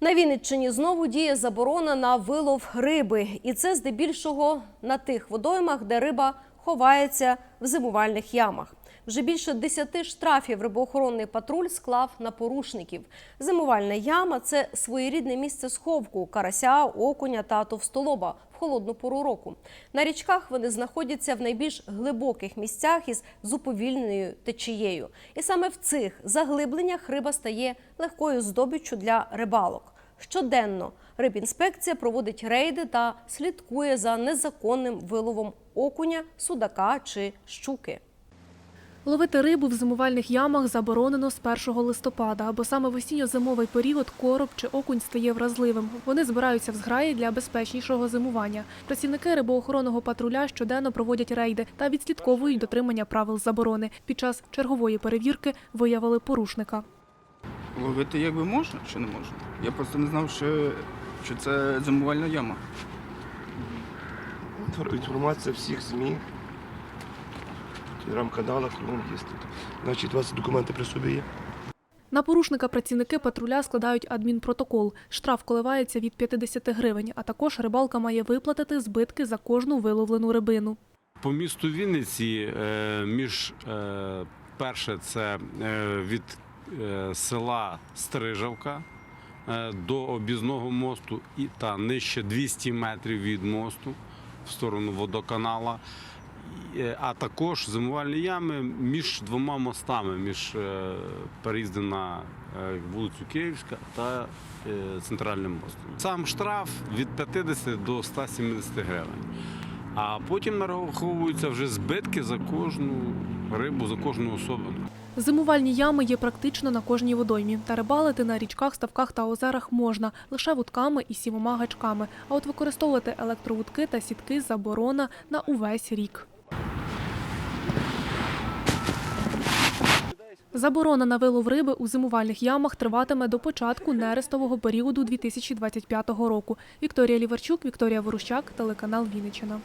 На Вінниччині знову діє заборона на вилов риби, і це здебільшого на тих водоймах, де риба ховається в зимувальних ямах. Вже більше 10 штрафів рибоохоронний патруль склав на порушників. Зимувальна яма це своєрідне місце сховку карася, окуня та товстолоба в холодну пору року. На річках вони знаходяться в найбільш глибоких місцях із зуповільненою течією. І саме в цих заглибленнях риба стає легкою здобиччю для рибалок. Щоденно рибінспекція проводить рейди та слідкує за незаконним виловом окуня, судака чи щуки. Ловити рибу в зимувальних ямах заборонено з 1 листопада, бо саме в осінньо-зимовий період короб чи окунь стає вразливим. Вони збираються в зграї для безпечнішого зимування. Працівники рибоохоронного патруля щоденно проводять рейди та відслідковують дотримання правил заборони. Під час чергової перевірки виявили порушника. Ловити якби можна чи не можна? Я просто не знав, що, що це зимувальна яма. Інформація всіх ЗМІ, телеграм-каналах, кругом є тут. Значить, у вас документи при собі є? На порушника працівники патруля складають адмінпротокол. Штраф коливається від 50 гривень, а також рибалка має виплатити збитки за кожну виловлену рибину. По місту Вінниці е, між е, перше це е, від села Стрижавка до об'їзного мосту і та нижче 200 метрів від мосту в сторону водоканала. Е, А також зимувальні ями між двома мостами, між е, переїздом на е, вулицю Київська та центральним мостом. Сам штраф від 50 до 170 гривень. А потім нараховуються вже збитки за кожну рибу, за кожну особу. Зимувальні ями є практично на кожній водоймі. Та рибалити на річках, ставках та озерах можна лише вудками і сімома гачками. А от використовувати електровудки та сітки заборона на увесь рік. Заборона на вилов риби у зимувальних ямах триватиме до початку нерестового періоду 2025 року. Вікторія Ліварчук, Вікторія Ворущак, телеканал Вінниччина.